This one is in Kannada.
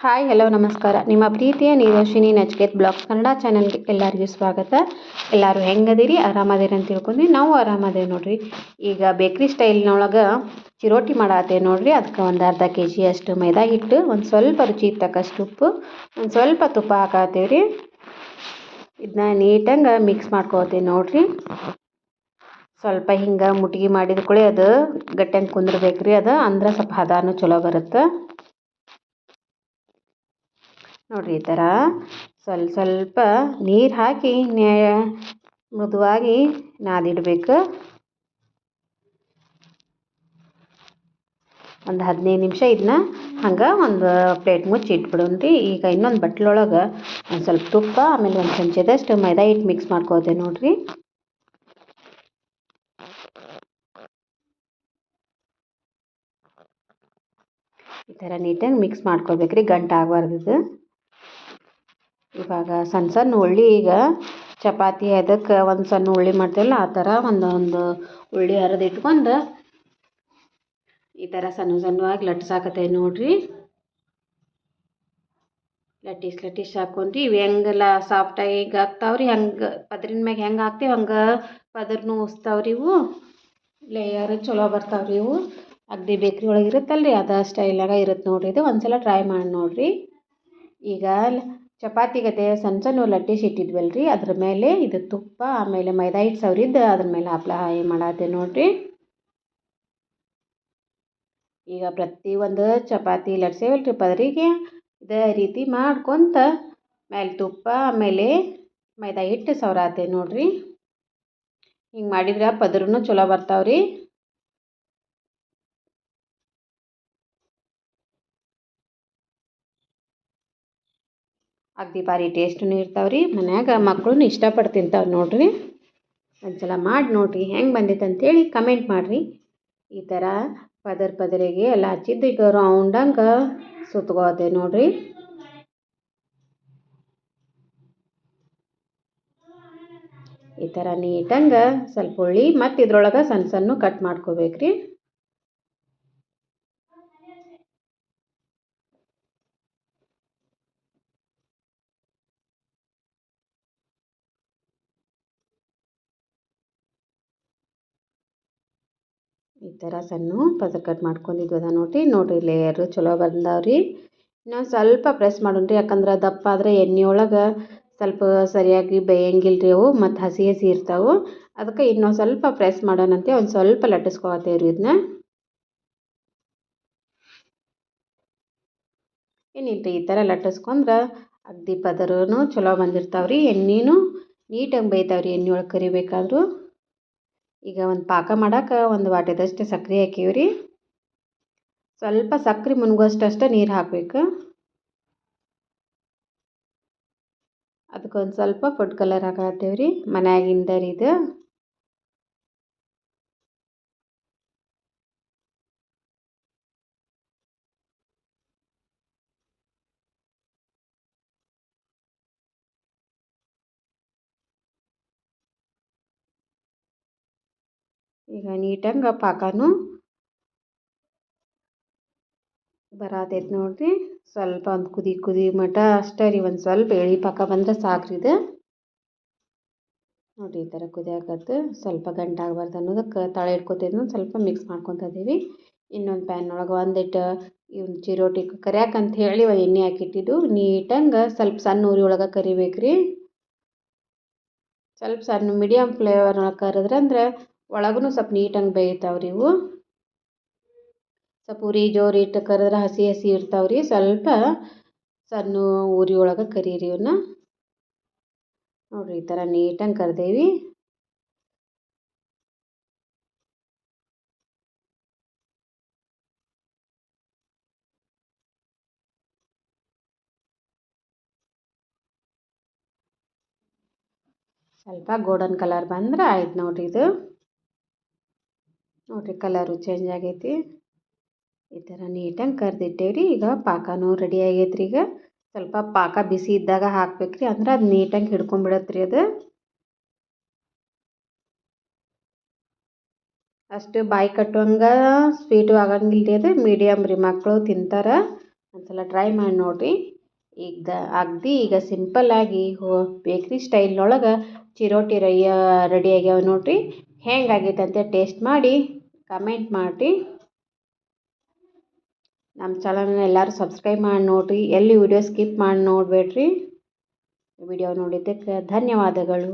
ಹಾಯ್ ಹಲೋ ನಮಸ್ಕಾರ. ನಿಮ್ಮ ಪ್ರೀತಿಯ ನೀರೋಶಿನಿ ನಚಿಕೇತ್ ಬ್ಲಾಗ್ಸ್ ಕನ್ನಡ ಚಾನಲ್ಗೆ ಎಲ್ಲರಿಗೂ ಸ್ವಾಗತ. ಎಲ್ಲರೂ ಹೆಂಗದಿರಿ? ಆರಾಮದಿರಿ ಅಂತ ತಿಳ್ಕೊಂಡ್ವಿ ನಾವು ಆರಾಮದೇವಿ ನೋಡ್ರಿ. ಈಗ ಬೇಕ್ರಿ ಸ್ಟೈಲ್ನೊಳಗೆ ಚಿರೋಟಿ ಮಾಡತ್ತೇವೆ ನೋಡ್ರಿ. ಅದಕ್ಕೆ ಒಂದು ಅರ್ಧ ಕೆ ಜಿ ಅಷ್ಟು ಮೈದಾ ಹಿಟ್ಟು ಒಂದು ಸ್ವಲ್ಪ ರುಚಿ ತಕ್ಕಷ್ಟು ಉಪ್ಪು, ಒಂದು ಸ್ವಲ್ಪ ತುಪ್ಪ ಹಾಕತ್ತೇವೆ ರೀ ಇದನ್ನ ನೀಟಂಗೆ ಮಿಕ್ಸ್ ಮಾಡ್ಕೋತೀವಿ ನೋಡ್ರಿ. ಸ್ವಲ್ಪ ಹಿಂಗೆ ಮುಟ್ಗಿ ಮಾಡಿದ ಕೂಡಲೇ ಅದು ಗಟ್ಟಿಯಂಗೆ ಕುಂದ್ರಬೇಕು ರೀ ಅದು ಅಂದ್ರೆ ಸ್ವಲ್ಪ ಹದಾನು ಚಲೋ ಬರುತ್ತೆ. ನೋಡಿರಿ ಈ ಥರ ಸ್ವಲ್ಪ ಸ್ವಲ್ಪ ನೀರು ಹಾಕಿ ನೇ ಮೃದುವಾಗಿ ನಾದಿಡಬೇಕು. ಒಂದು ಹದಿನೈದು ನಿಮಿಷ ಇದನ್ನ ಹಂಗೆ ಒಂದು ಪ್ಲೇಟ್ ಮುಚ್ಚಿ ಇಟ್ಬಿಡೋಣ್ರಿ ಈಗ ಇನ್ನೊಂದು ಬಟ್ಲೊಳಗೆ ಒಂದು ಸ್ವಲ್ಪ ತುಪ್ಪ, ಆಮೇಲೆ ಒಂದು ಚಮಚದಷ್ಟು ಮೈದಾ ಹಿಟ್ಟು ಮಿಕ್ಸ್ ಮಾಡ್ಕೋದೆ ನೋಡಿರಿ. ಈ ಥರ ನೀಟಾಗಿ ಮಿಕ್ಸ್ ಮಾಡ್ಕೋಬೇಕ್ರಿ ಗಂಟು ಆಗಬಾರ್ದು ಇದು. ಇವಾಗ ಸಣ್ಣ ಸಣ್ಣ ಉಳ್ಳಿ ಈಗ ಚಪಾತಿ ಅದಕ್ಕೆ ಒಂದು ಸಣ್ಣ ಉಳ್ಳಿ ಮಾಡ್ತೀವಲ್ಲ, ಆ ಥರ ಒಂದು ಒಂದು ಉಳ್ಳಿ ಹರಿದು ಈ ಥರ ಸಣ್ಣ ಸಣ್ಣವಾಗಿ ಲಟ್ಸಾಕತ್ತೆ ನೋಡಿರಿ. ಲಟ್ಟಿಸ್ ಲಟ್ಟಿಸ್ ಹಾಕೊಂಡ್ರಿ. ಇವು ಹೆಂಗೆಲ್ಲ ಸಾಫ್ಟಾಗಿ ಈಗ ಆಗ್ತಾವ್ರಿ, ಹೆಂಗೆ ಪದ್ರಿನ ಮ್ಯಾಗ ಹೆಂಗೆ ಹಾಕ್ತೀವಿ ಹಂಗೆ ಪದ್ರನು ಉಸ್ತಾವ್ರಿ ಇವು. ಲೇಯರ್ ಚಲೋ ಬರ್ತಾವ್ರಿ ಇವು. ಅಗ್ದಿ ಬೇಕ್ರಿ ಒಳಗೆ ಇರುತ್ತಲ್ಲ ರೀ ಅದ ಸ್ಟೈಲಾಗ ಇರುತ್ತೆ ನೋಡ್ರಿ. ಇದು ಒಂದು ಸಲ ಟ್ರೈ ಮಾಡಿ ನೋಡಿರಿ. ಈಗ ಚಪಾತಿ ಗತೆ ಸಣ್ಣ ಸಣ್ಣ ಲಟ್ಟಿಸಿ ಇಟ್ಟಿದ್ವಲ್ಲ ರೀ ಅದ್ರ ಮೇಲೆ ಇದು ತುಪ್ಪ, ಆಮೇಲೆ ಮೈದಾ ಹಿಟ್ಟು ಸವರಿದ್ದು ಅದ್ರ ಮೇಲೆ ಅಪ್ಲೈ ಮಾಡತ್ತೆ ನೋಡಿರಿ. ಈಗ ಪ್ರತಿಯೊಂದು ಚಪಾತಿ ಲಟ್ಸೇವಲ್ಲ ರೀ ಪದರಿಗೆ. ಇದೇ ರೀತಿ ಮಾಡ್ಕೊತ ಮೇಲೆ ತುಪ್ಪ, ಆಮೇಲೆ ಮೈದಾ ಹಿಟ್ಟು ಸವರಾತೆ ನೋಡಿರಿ. ಹಿಂಗೆ ಮಾಡಿದ್ರೆ ಪದ್ರೂ ಚಲೋ ಬರ್ತಾವ್ರಿ. ಅಗ್ದಿ ಭಾರಿ ಟೇಸ್ಟೂ ರೀ ಮನ್ಯಾಗ ಮಕ್ಕಳು ಇಷ್ಟಪಟ್ಟು ತಿಂತಾವೆ ನೋಡಿರಿ. ಒಂದ್ಸಲ ಮಾಡಿ ನೋಡಿರಿ ಹೆಂಗೆ ಬಂದೈತೆ ಅಂತೇಳಿ ಕಮೆಂಟ್ ಮಾಡಿರಿ. ಈ ಥರ ಪದರ್ ಪದರಿಗೆ ಎಲ್ಲ ಹಚ್ಚಿದ್ದು ಈಗ ರೌಂಡಂಗೆ ಸುತ್ಕೋತೆ ನೋಡಿರಿ. ಈ ಥರ ನೀಟಂಗೆ ಸ್ವಲ್ಪ ಹುಳಿ ಮತ್ತು ಇದ್ರೊಳಗೆ ಸಣ್ಣ ಸಣ್ಣ ಕಟ್ ಮಾಡ್ಕೋಬೇಕ್ರಿ. ಈ ಥರ ಸಣ್ಣ ಪದ ಕಟ್ ಮಾಡ್ಕೊಂಡಿದ್ವದ ನೋಡಿರಿ ನೋಡಿರಿ ಲೇಯರು ಚಲೋ ಬಂದಾವ್ರಿ. ಇನ್ನೊಂದು ಸ್ವಲ್ಪ ಪ್ರೆಸ್ ಮಾಡೋಣ್ರಿ, ಯಾಕಂದ್ರೆ ದಪ್ಪ ಆದರೆ ಎಣ್ಣೆ ಒಳಗೆ ಸ್ವಲ್ಪ ಸರಿಯಾಗಿ ಬೇಯಂಗಿಲ್ಲ ರೀ ಅವು, ಮತ್ತು ಹಸಿ ಹಸಿ ಇರ್ತಾವೆ. ಅದಕ್ಕೆ ಇನ್ನೊಂದು ಸ್ವಲ್ಪ ಪ್ರೆಸ್ ಮಾಡೋಣಂತೆ, ಒಂದು ಸ್ವಲ್ಪ ಲಟ್ಟಿಸ್ಕೊತೇವೆ ರೀ ಇದನ್ನ ಏನಿಲ್ಲ ಈ ಥರ ಲಟ್ಟಿಸ್ಕೊಂಡ್ರೆ ಅಗ್ದಿ ಪದರೂ ಚಲೋ ಬಂದಿರ್ತಾವ್ರಿ. ಎಣ್ಣೆನೂ ನೀಟಾಗಿ ಬೇಯ್ತಾವ್ರಿ ಎಣ್ಣೆ ಒಳಗೆ ಕರಿಬೇಕಾದ್ರೂ. ಈಗ ಒಂದು ಪಾಕ ಮಾಡಕ್ಕೆ ಒಂದು ವಾಟೆದಷ್ಟು ಸಕ್ಕರೆ ಹಾಕೀವಿ ರೀ ಸ್ವಲ್ಪ ಸಕ್ಕರೆ ಮುನ್ಗುವಷ್ಟು ನೀರು ಹಾಕಬೇಕು. ಅದಕ್ಕೊಂದು ಸ್ವಲ್ಪ ಫುಡ್ ಕಲರ್ ಹಾಕತ್ತೀವಿ ರೀ ಮನ್ಯಾಗಿಂದ ರೀ ಇದು ಈಗ ನೀಟಂಗೆ ಪಾಕನೂ ಬರತೈತೆ ನೋಡಿರಿ. ಸ್ವಲ್ಪ ಒಂದು ಕುದಿ ಕುದಿ ಮಟ ಅಷ್ಟೇ ರೀ, ಒಂದು ಸ್ವಲ್ಪ ಎಳಿ ಪಾಕ ಬಂದರೆ ಸಾಕ್ರಿ ಇದು. ನೋಡಿರಿ ಈ ಥರ ಕುದಿಯಾಕತ್ತು ಸ್ವಲ್ಪ ಗಂಟೆ ಆಗಬಾರ್ದು ಅನ್ನೋದಕ್ಕೆ ತಳೆ ಒಂದು ಸ್ವಲ್ಪ ಮಿಕ್ಸ್ ಮಾಡ್ಕೊತ ಇದೀವಿ. ಇನ್ನೊಂದು ಪ್ಯಾನ್ ಒಳಗೆ ಒಂದಿಟ್ಟು ಇವ್ನ ಚಿರೋಟಿ ಕರಿಯಾಕಂತ ಹೇಳಿ ಒಂದು ಎಣ್ಣೆ ಹಾಕಿಟ್ಟಿದ್ದು ನೀಟಂಗೆ ಸ್ವಲ್ಪ ಸಣ್ಣ ಉರಿ ಒಳಗೆ ಕರಿಬೇಕು ರೀ ಸ್ವಲ್ಪ ಸಣ್ಣ ಮೀಡಿಯಮ್ ಫ್ಲೇವರ್ ಒಳಗೆ ಕರೆದ್ರೆ ಅಂದ್ರೆ ಒಳಗೂ ಸ್ವಲ್ಪ ನೀಟಂಗೆ ಬೇಯ್ತಾವ್ರಿ ಇವು. ಸ್ವಲ್ಪ ಉರಿ ಜೋರು ಇಟ್ಟು ಕರೆದ್ರೆ ಹಸಿ ಹಸಿ ಇರ್ತಾವ್ರಿ ಸ್ವಲ್ಪ ಸಣ್ಣ ಉರಿ ಒಳಗೆ ಕರೀರಿ ಇವನ್ನ ನೋಡಿರಿ ಈ ಥರ ನೀಟಂಗೆ ಕರೆದೇವಿ. ಸ್ವಲ್ಪ ಗೋಲ್ಡನ್ ಕಲರ್ ಬಂದ್ರೆ ಆಯ್ತು ನೋಡಿರಿ ಇದು. ನೋಡಿರಿ ಕಲರು ಚೇಂಜ್ ಆಗೈತಿ. ಈ ಥರ ನೀಟಾಗಿ ಕರೆದಿಟ್ಟೇವ್ರಿ. ಈಗ ಪಾಕನೂ ರೆಡಿ ಆಗೈತೆ ರೀ ಈಗ. ಸ್ವಲ್ಪ ಪಾಕ ಬಿಸಿ ಇದ್ದಾಗ ಹಾಕ್ಬೇಕು ರೀ ಅಂದ್ರೆ ಅದು ನೀಟಾಗಿ ಹಿಡ್ಕೊಂಬಿಡತ್ತೆ ರೀ ಅದು. ಅಷ್ಟು ಬಾಯಿ ಕಟ್ಟುವಂಗೆ ಸ್ವೀಟು ಆಗಂಗಿಲ್ಲ ರೀ ಅದು. ಮೀಡಿಯಮ್ ರೀ ಮಕ್ಕಳು ತಿಂತಾರೆ. ಒಂದ್ಸಲ ಟ್ರೈ ಮಾಡಿ ನೋಡಿರಿ. ಈಗ ಅಗ್ದಿ ಈಗ ಸಿಂಪಲ್ಲಾಗಿ ಹೋ ಬೇಕ್ರಿ ಸ್ಟೈಲ್ನೊಳಗೆ ಚಿರೋಟಿ ರೈಯ ರೆಡಿ ಆಗ್ಯಾವ ನೋಡಿರಿ. ಹೆಂಗಾಗೈತೆ ಅಂತ ಟೇಸ್ಟ್ ಮಾಡಿ. ಕಮೆಂಟ್ ಮಾಡಿ ನಮ್ಮ ಚಾನಲ್ನ ಎಲ್ಲರೂ ಸಬ್ಸ್ಕ್ರೈಬ್ ಮಾಡಿ ನೋಡಿರಿ. ಎಲ್ಲಿ ವಿಡಿಯೋ ಸ್ಕಿಪ್ ಮಾಡಿ ನೋಡಬೇಡ್ರಿ. ವಿಡಿಯೋ ನೋಡಿದ್ದಕ್ಕೆ ಧನ್ಯವಾದಗಳು.